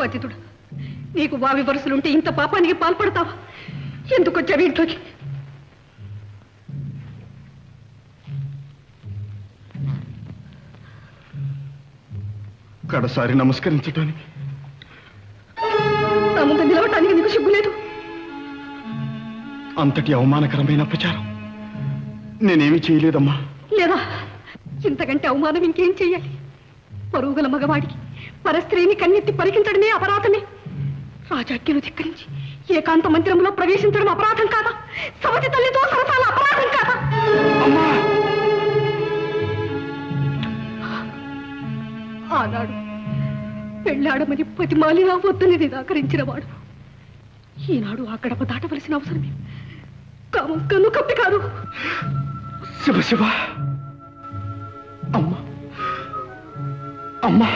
పతితుడు నీకు వావి వరుసలుంటే ఇంత పాపానికి పాల్పడతావా? ఎందుకు వచ్చావు ఇంట్లోకి? కడసారి నమస్కరించడానికి నా ముందు నిలవటానికి నీకు సిగ్గులేదు అంతటి అవమానకరమైన ప్రచారం నేనేమి చేయలేదమ్మా. లేదా? ఇంతకంటే అవమానం ఇంకేం చెయ్యాలి? పరుగుల మగవాడికి పరస్త్రీని కన్నెత్తి పరికించడమే అపరాధమే. రాజాజ్ఞను ధిక్కరించి ఏకాంత మందిరంలో ప్రవేశించడం అపరాధం కాదా? సవతి తల్లితో సరసాల అపరాధం కాదా? ఆనాడు పెళ్ళాడమని పతిమాలినా వద్దని నిరాకరించిన వాడు. ఈనాడు ఆ గడప దాటవలసిన అవసరమే. కామం కన్ను కప్పి కాదు. శివ శివ! అమ్మా! అమ్మా